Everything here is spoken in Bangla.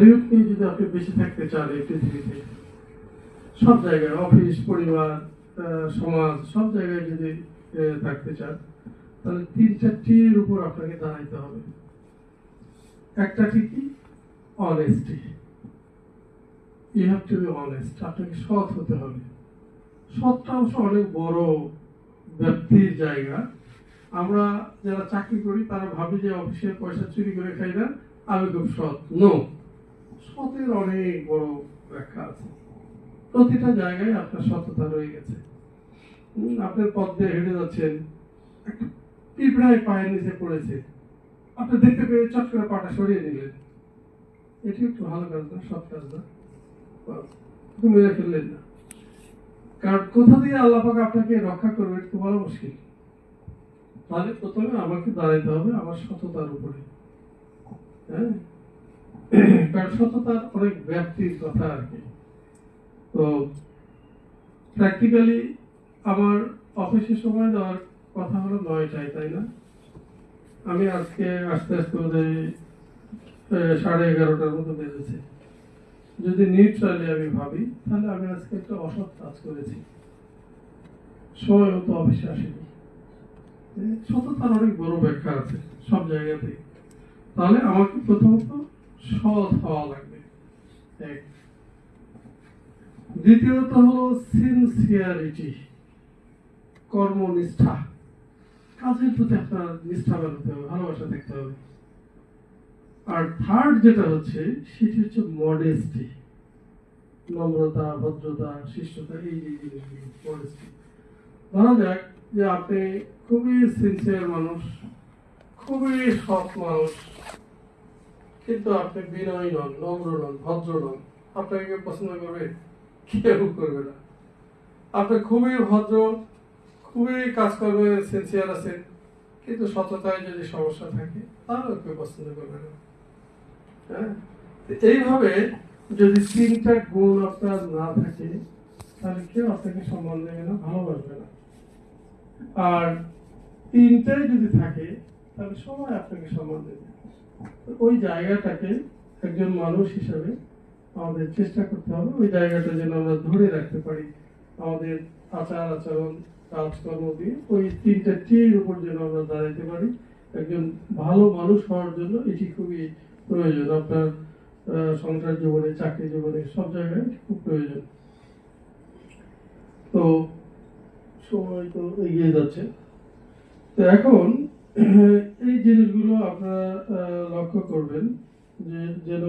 নিয়ে যদি আপনি থাকতে চান এই পৃথিবীতে, সব জায়গায়, অফিস, পরিবার সমাজ, সব জায়গায় যদি থাকতে চান, তাহলে তিন চারটির উপর আপনাকে দাঁড়াইতে হবে। একটা ঠিকই honesty you have to be honest আপনাকে সৎ হতে হবে। সৎটা অবশ্য অনেক বড় ব্যক্তির জায়গা। আমরা যারা চাকরি করি, তারা ভাবি যে অফিসের পয়সা চুরি করে খাই না। আমি খুব সৎ। নো সতের অনেক বড় ব্যাখ্যা আছে। প্রতিটা জায়গায় আপনার সততা রয়ে গেছে। আপনার পথ দিয়ে হেঁটে যাচ্ছেন, একটা পিঁপড়ায় পায়ের নিচে পড়েছে। আপনি দেখতে পেয়ে চট করে পাটা সরিয়ে নিলেন। এটি একটু ভালো কাজ না, সৎ কাজ না? মেরে ফেললেন না। কারণ কোথা দিয়ে আল্লাহ পাক আপনাকে রক্ষা করবে একটু বড় মুশকিল। তাহলে প্রথমে আমাকে দাঁড়াইতে হবে আমার সততার উপরে। হ্যাঁ? কারণ সততার অনেক ব্যাপ্তির কথা আর কি। তো প্র্যাকটিক্যালি আমার সময় দেওয়ার কথা হলো নয়টায়, তাই না? আমি আজকে আস্তে আস্তে বোধহয় সাড়ে এগারোটার মতো বেজেছে। যদি নিউট্রালি আমি ভাবি, তাহলে আমি আজকে একটা অসৎ কাজ করেছি। সময় মতো অফিসে আসেনি সততার অনেক বড় ব্যাখ্যা আছে সব জায়গাতে তাহলে আমাকে প্রথমত দ্বিতীয়ত হলো সিনসিয়ারিটি কর্মনিষ্ঠা। কাজের প্রতি আপনার হবে, ভালোবাসা হবে। আর থার্ড যেটা হচ্ছে, সেটি হচ্ছে মডেস্টি নম্রতা, ভদ্রতা, শিষ্টতা, এই জিনিসগুলো মডেস্টি ধরা যাক যে আপনি খুবই সিনসিয়ার মানুষ, খুবই সৎ মানুষ কিন্তু আপনি বিনয়ী নন, নম্র নন, ভদ্র নন। আপনাকে কেউ পছন্দ করবে? কেউ করবে না। আপনি খুবই ভদ্র, খুবই কাজকর্মে সিনসিয়ার আছেন। কিন্তু সততায় যদি সমস্যা থাকে তাহলেও কেউ পছন্দ করবে না। হ্যাঁ? এইভাবে যদি তিনটা গুণ আপনার না থাকে, তাহলে কেউ আপনাকে সম্মান দেবে না, ভালোবাসবে না। আর তিনটাই যদি থাকে, তাহলে সবাই আপনাকে সম্মান দেবে। ওই জায়গাটাকে একজন মানুষ হিসাবে আমাদের চেষ্টা করতে হবে। ওই জায়গাটা যেন আমরা ধরে রাখতে পারি। আমাদের আচার আচরণ, কাজকর্ম দিয়ে ওই তিনটা টির উপর যেন আমরা দাঁড়াইতে পারি। একজন ভালো মানুষ হওয়ার জন্য এটি খুবই প্রয়োজন। আপনার সংসার জীবনে, চাকরি জীবনে সব জায়গায় খুব প্রয়োজন। তো সময় তো এগিয়ে যাচ্ছে। তো এখন এই জিনিসগুলো আপনারা লক্ষ্য করবেন যে যেন